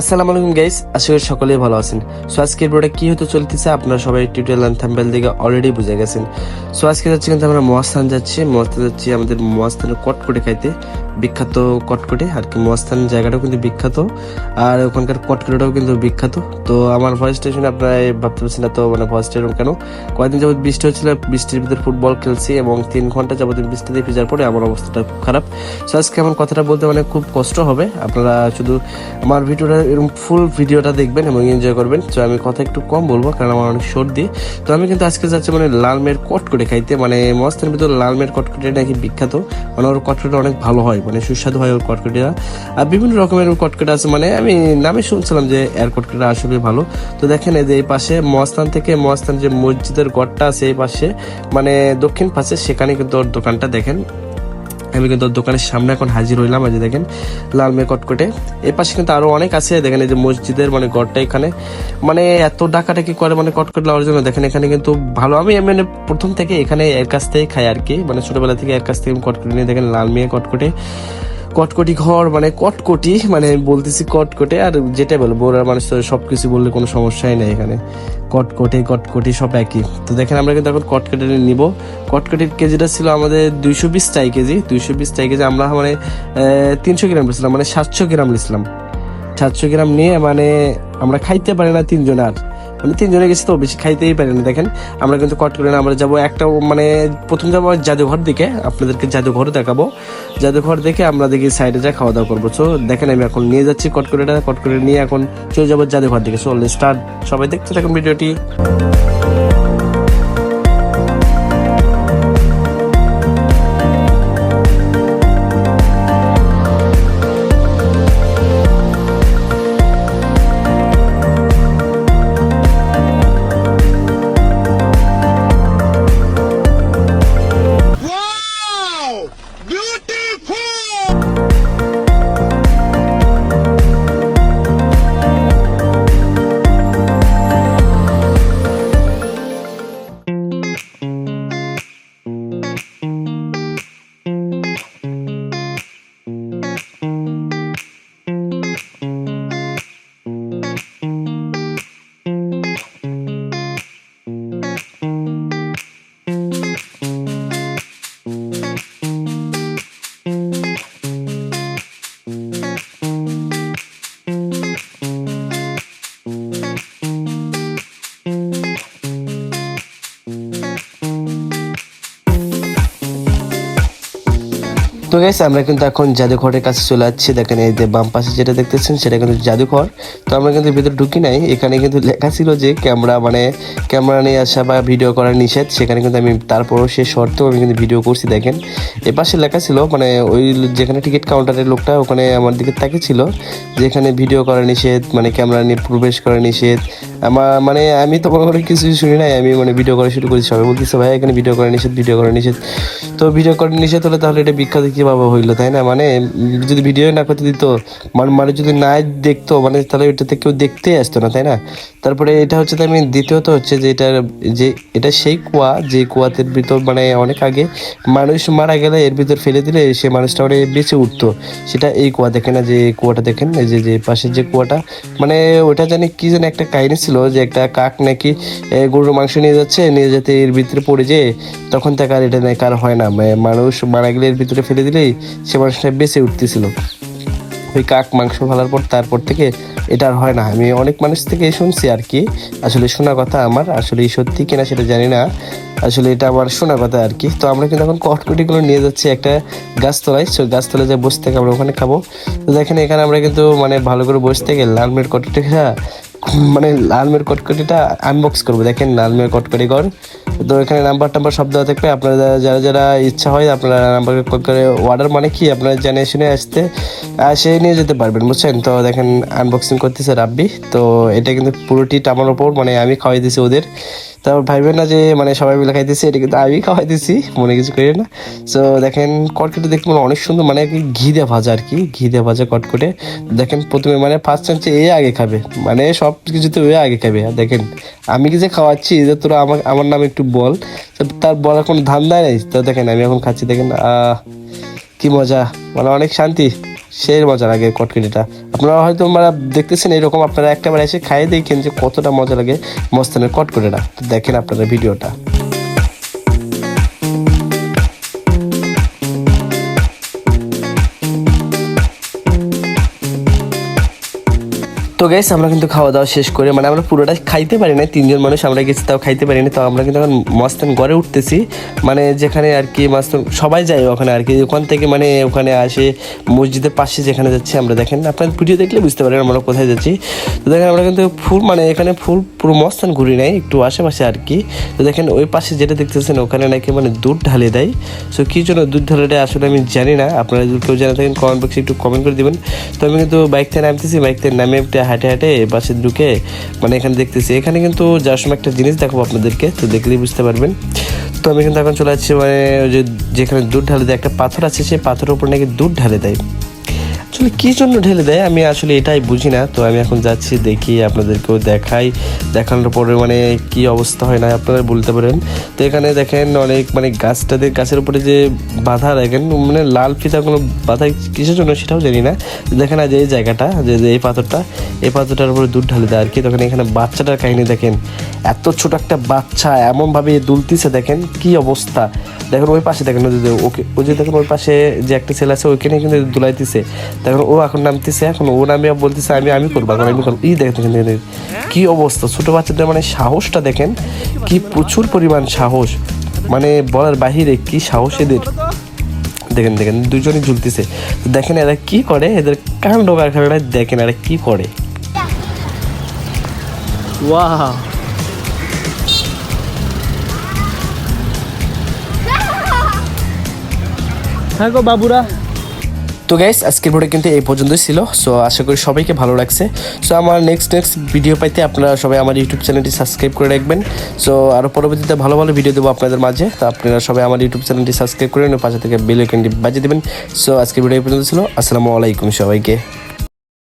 আসসালামু আলাইকুম গাইস আশা করি সকলেই ভালো আছেন। সো আজকের ভিডিওটা কি হতে চলতেছে আপনারা সবাই টিউটোরিয়াল এন্ড থাম্বেল থেকে অলরেডি বুঝে গেছেন। সো আজকে যাচ্ছি কিন্তু আমরা মহাস্থান যাচ্ছি। মহাস্থান যাচ্ছি আমাদের মহাস্থানের কটকটে খাইতে। বিখ্যাত কটকটে, আর কি মহাস্থান জায়গাটাও কিন্তু বিখ্যাত। আর ওখানকার কটকটেটাও কিন্তু বিখ্যাত। তো আমার ভয়েস স্টেশনে আপনারা ভাবতে পারছেন না তো মানে ভয়েস স্টেশন কেন? কয়েকদিন যাবত বৃষ্টি হচ্ছিল বৃষ্টির ভিতরে ফুটবল খেলছি এবং তিন ঘণ্টা যাবত বৃষ্টিতে ভিজার পরে আমার অবস্থাটা খুব খারাপ। সো আজকে আমার কথাটা বলতে মানে খুব কষ্ট হবে। আপনারা শুধু আমার ভিডিওটা এরকম ফুল ভিডিওটা দেখবেন এবং এনজয় করবেন। তো আমি কথা একটু কম বলব, কারণ আমার অনেক সর্দি। তো আমি কিন্তু আজকে যাচ্ছি মানে লালমের কটকটে খাইতে। মানে মস্তের ভিতরে লালমের কটকটে নাকি বিখ্যাত। মানে ওর কটকটে অনেক ভালো হয় মানে সুস্বাদু হয় ওর কটকটিরা। আর বিভিন্ন রকমের কটকটা আছে মানে আমি নামে শুনছিলাম যে এর কটকটা আসলে ভালো। তো দেখেন এই যে এই পাশে মহাস্থান থেকে মহাস্থান যে মসজিদের গড়টা আছে এই পাশে মানে দক্ষিণ পাশে সেখানে কিন্তু ওর দোকানটা দেখেন। আমি কিন্তু দোকানের সামনে এখন হাজির হইলাম আজ দেখেন, লাল মেয়ে কটকটে। এর পাশে কিন্তু আরও অনেক আছে, দেখেন এই যে মসজিদের মানে গড়টা এখানে। মানে এত ডাকাটাকি করে মানে কটকট লাওয়ার জন্য, দেখেন এখানে কিন্তু ভালো। আমি মানে প্রথম থেকে এখানে এর কাছ থেকে খাই আর কি। মানে ছোটোবেলা থেকে এর কাছ থেকে কটকটি নিয়ে, দেখেন লাল মেয়ে কটকটে। কটকটি ঘর মানে কটকটি মানে বলতেছি কটকটে, আর যেটা বলব বোরার মানুষ তো সবকিছু বললে কোনো সমস্যাই নেই এখানে। কটকটে, কটকটি সব একই। তো দেখেন, আমরা কিন্তু এখন কটকটি নিব। কটকটির কেজিটা ছিল আমাদের দুইশো বিশ টাই কেজি। দুইশো বিশ টাই কেজি আমরা মানে তিনশো গ্রাম নিয়েছিলাম মানে সাতশো গ্রাম নিয়েছিলাম। সাতশো গ্রাম নিয়ে মানে আমরা খাইতে পারি না তিনজন আর। মানে তিনজনে গেছি তো বেশি খাইতেই পারি না দেখেন। আমরা কিন্তু কট করে আমরা যাব একটা মানে প্রথম যাব জাদুঘর দিকে, আপনাদেরকে জাদুঘর দেখাবো। জাদুঘর দেখে আমরা দেখি সাইডে যা খাওয়া দাওয়া করব। সো দেখেন আমি এখন নিয়ে যাচ্ছি কট করে কট করে নিয়ে এখন চলে যাব জাদুঘর দিকে। চল স্টার্ট সবাই দেখতে থাকুন ভিডিওটি। তো গেছে আমরা কিন্তু এখন জাদুঘরের কাছে চলে যাচ্ছি। দেখেন এই যে বাম পাশে যেটা দেখতেছেন, সেটা কিন্তু জাদুঘর। তো আমরা কিন্তু ভিতরে ঢুকি নাই। এখানে কিন্তু লেখা ছিল যে ক্যামেরা মানে ক্যামেরা নিয়ে আসা বা ভিডিও করা নিষেধ। সেখানে কিন্তু আমি তারপরও সে শর্তেও আমি কিন্তু ভিডিও করছি, দেখেন। এ পাশে লেখা ছিল মানে ওই যেখানে টিকিট কাউন্টারের লোকটা, ওখানে আমার দিকে তাকিয়েছিল যে এখানে ভিডিও করা নিষেধ মানে ক্যামেরা নিয়ে প্রবেশ করা নিষেধ। আমার মানে আমি তো করি কিছু শুনি নাই। আমি মানে ভিডিও করা শুরু করেছি, সবাই বলতেছে, ভাই, এখানে ভিডিও করা নিষেধ, ভিডিও করা নিষেধ। তো ভিডিও করা নিষেধ হলে তাহলে এটা বিখ্যাত কীভাবে হইল, তাই না? মানে যদি ভিডিও না করতে দিত মানে মানে যদি না দেখতো মানে তাহলে ওইটাতে কেউ দেখতে আসতো না, তাই না? তারপরে এটা হচ্ছে আমি দ্বিতীয়ত হচ্ছে যে এটা যে এটা সেই কুয়া, যে কুয়াতে ভিতর মানে অনেক আগে মানুষ মারা গেলে এর ভিতর ফেলে দিলে সে মানুষটা মানে বেঁচে উঠতো। সেটা এই কুয়া দেখে না, যে কুয়াটা দেখেন, এই যে যে পাশের যে কুয়াটা। মানে ওটা জানি কি যেন একটা কাহিনী ছিল যে একটা কাক নাকি গরুর মাংস নিয়ে যাচ্ছে, নিয়ে যেতে এর ভিতরে পড়ে যে তখন তাকে আর এটা নাকি আর হয় না। মানে মানুষ মারা গেলে এর ভিতরে ফেলে দিলেই সে মানুষটা বেঁচে উঠতেছিল। ওই কাক মাংস ফেলার পর তারপর থেকে এটা আর হয় না। আমি অনেক মানুষ থেকে শুনছি আর কি, আসলে শোনা কথা আমার, আসলে সত্যি কিনা সেটা জানি না, আসলে এটা আমার শোনা কথা আর কি। তো আমরা কিন্তু এখন কটকটিগুলো নিয়ে যাচ্ছি একটা গাছতলায়, সো গাছতলায় যে বসে থেকে আমরা ওখানে খাব। তো দেখেন এখানে আমরা কিন্তু মানে ভালো করে বসে থেকে লাল লালমের কটকটিটা মানে লালমের কটকটিটা আনবক্স করব। দেখেন লালমের কটকটি ঘর তো এখানে নাম্বার টাম্বার সব দেওয়া থাকবে। আপনারা যারা যারা ইচ্ছা হয়, আপনারা নাম্বার করে অর্ডার মানে কি? আপনারা জেনে শুনে আসতে সে নিয়ে যেতে পারবেন, বুঝছেন? তো দেখেন আনবক্সিং করতেছে রাব্বি। তো এটা কিন্তু পুরোটি টামার ওপর মানে আমি খাওয়াই দিছি ওদের। তারপর ভাইবেন না যে মানে সবাই মিলে খাইতেছি, এটা কিন্তু আমি খাওয়াইতেছি, মনে কিছু করি না। সো দেখেন, কটকটে দেখতে মানে অনেক সুন্দর মানে ঘি দিয়ে ভাজা আর কি, ঘি দিয়ে ভাজা কটকটে। দেখেন, প্রথমে মানে ফার্স্ট চান্সে এ আগে খাবে মানে সব কিছুতে এ আগে খাবে। আর দেখেন, আমি কি যে খাওয়াচ্ছি যে তোরা আমার আমার নাম একটু বল। তার বলার কোনো ধান্দাই নেই। তো দেখেন, আমি এখন খাচ্ছি, দেখেন কি মজা মানে অনেক শান্তি। সেই মজা লাগে কটকিটিটা আপনারা হয়তো আমরা দেখতেছেন এরকম আপনারা একটা বার এসে খাইয়ে দেখেন যে কতটা মজা লাগে মস্তানের কটকটিটা দেখেন আপনারা ভিডিওটা। তো গাইস আমরা কিন্তু খাওয়া দাওয়া শেষ করে মানে আমরা পুরোটা খাইতে পারি না তিনজন মানুষ আমরা গেছি, তাও খাইতে পারি না তো আমরা কিন্তু এখন মস্তান গড়ে উঠতেছি। মানে যেখানে আর কি মাস্তান সবাই যায় ওখানে আর কি, ওখান থেকে মানে ওখানে আসে, মসজিদের পাশে যেখানে যাচ্ছি আমরা দেখেন। আপনার ভিডিও দেখলে বুঝতে পারেন আমরা কোথায় যাচ্ছি। তো দেখেন আমরা কিন্তু ফুল মানে এখানে ফুল পুরো মস্তান ঘুরি নাই, একটু আশেপাশে আর কি। তো দেখেন ওই পাশে যেটা দেখতেছেন, ওখানে নাকি মানে দুধ ঢালে দেয়। সো কী জন্য দুধ ঢালে দেয় আসলে আমি জানি না, আপনারা যদি কেউ জানা থাকেন কমেন্ট বক্সে একটু কমেন্ট করে দেবেন। তো আমি কিন্তু বাইক থেকে নামতেছি বাইক থেকে নামে হাঁটে হাঁটে বাসে ঢুকে মানে এখানে দেখতেছি। এখানে কিন্তু যাওয়ার সময় একটা জিনিস দেখাবো আপনাদেরকে, তো দেখলেই বুঝতে পারবেন। তো আমি কিন্তু এখন চলে যাচ্ছি মানে ওই যে যেখানে দুধ ঢালে দেয়, একটা পাথর আছে, সেই পাথরের উপর নাকি দুধ ঢালে দেয়। আসলে কী জন্য ঢেলে দেয়? আমি আসলে এটাই বুঝি না। তো আমি এখন যাচ্ছি, দেখি আপনাদেরকেও দেখাই। দেখানোর পরে মানে কি অবস্থা হয় না আপনারা বলতে পারেন। তো এখানে দেখেন অনেক মানে গাছটাদের গাছের উপরে যে বাধা দেখেন মানে লাল ফিতা কোনো বাধা কিসের জন্য সেটাও জানি না। দেখেন আজ এই জায়গাটা যে এই পাথরটা, এই পাথরটার উপরে দুধ ঢালে দেয় আর কি। তখন এখানে বাচ্চাটার কাহিনী দেখেন। এত ছোট একটা বাচ্চা এমনভাবে দুলতিছে দেখেন, কি অবস্থা। দেখেন ওই পাশে দেখেন ওই ওকে ওই যে দেখেন ওই পাশে যে একটা ছেলে আছে, ওইখানে কিন্তু দুলাইতেছে। দেখেন ও এখন নামতেছে, এখন ও নামে বলতেছে, আমি আমি করব, এখন আমি করব। এই দেখেন কি অবস্থা, ছোটো বাচ্চাদের মানে সাহসটা দেখেন, কি প্রচুর পরিমাণ সাহস। মানে বলার বাহিরে কি সাহস এদের? দেখেন দেখেন, দুজনই ঝুলতেছে। দেখেন এরা কি করে, এদের কাণ্ড কারখানাটা দেখেন এরা কি করে। ওয়াও। হ্যাঁ গো বাবুরা। তো গাইস আজকের ভিডিও কিন্তু এই পর্যন্তই ছিল। সো আশা করি সবাইকে ভালো লাগছে। সো আমার নেক্সট নেক্সট ভিডিও পাইতে আপনারা সবাই আমার ইউটিউব চ্যানেলটি সাবস্ক্রাইব করে রাখবেন। সো আরও পরবর্তীতে ভালো ভালো ভিডিও দেবো আপনাদের মাঝে। তো আপনারা সবাই আমার ইউটিউব চ্যানেলটি সাবস্ক্রাইব করে নিন, পাশে থেকে বেল আইকনটি বাজিয়ে দেবেন। সো আজকের ভিডিও এই পর্যন্ত ছিল। আসসালামু আলাইকুম সবাইকে।